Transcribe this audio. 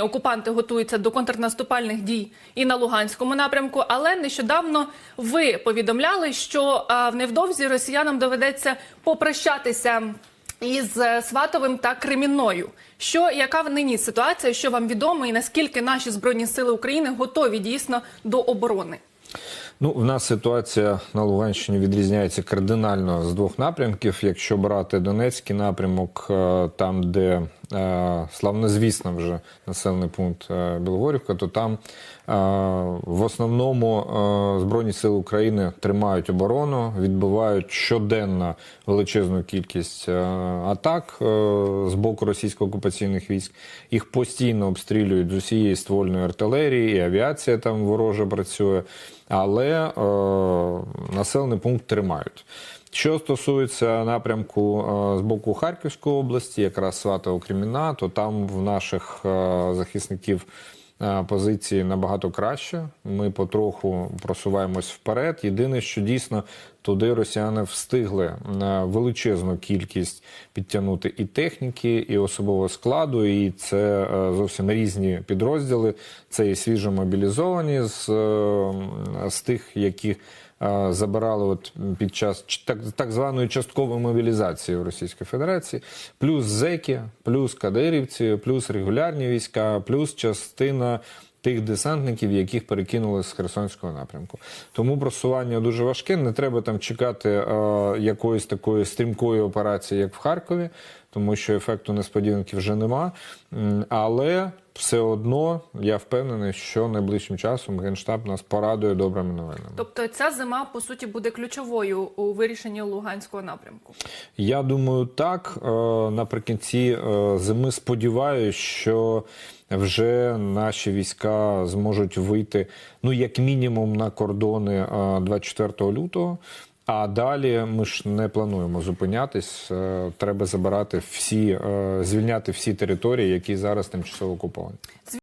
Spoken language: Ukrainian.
Окупанти готуються до контрнаступальних дій і на Луганському напрямку, але нещодавно ви повідомляли, що в невдовзі росіянам доведеться попрощатися із е, Сватовим та Кремінною. Що яка нині ситуація? Що вам відомо, і наскільки наші збройні сили України готові дійсно до оборони? Ну, в нас ситуація на Луганщині відрізняється кардинально з двох напрямків. Якщо брати Донецький напрямок, е, там, де славнозвісно вже населений пункт е, Білогорівка, то там е, в основному е, Збройні сили України тримають оборону, відбивають щоденно величезну кількість е, атак е, з боку російсько-окупаційних військ. Їх постійно обстрілюють з усієї ствольної артилерії, і авіація там ворожа працює, але е, населений пункт тримають. Що стосується напрямку е, з боку Харківської області, якраз Сватово Креміна, то там в наших е, захисників е, позиції набагато краще. Ми потроху просуваємось вперед. Єдине, що дійсно туди росіяни встигли величезну кількість підтягнути і техніки, і особового складу, і це зовсім різні підрозділи. Це і свіжо мобілізовані з, з тих, які забирали от під час так, так званої часткової мобілізації в Російській Федерації, плюс зеки, плюс кадирівці, плюс регулярні війська, плюс частина. Тих десантників, яких перекинули з Херсонського напрямку, тому просування дуже важке. Не треба там чекати е, якоїсь такої стрімкої операції, як в Харкові, тому що ефекту несподіванки вже нема. Але все одно я впевнений, що найближчим часом генштаб нас порадує добрими новинами. Тобто ця зима по суті буде ключовою у вирішенні Луганського напрямку. Я думаю, так. Е, Наприкінці е, зими сподіваюся, що вже наші війська зможуть вийти, ну як мінімум, на кордони е, 24 лютого. А далі ми ж не плануємо зупинятись. Е, Треба забирати всі, е, звільняти всі території, які зараз тимчасово окуповані.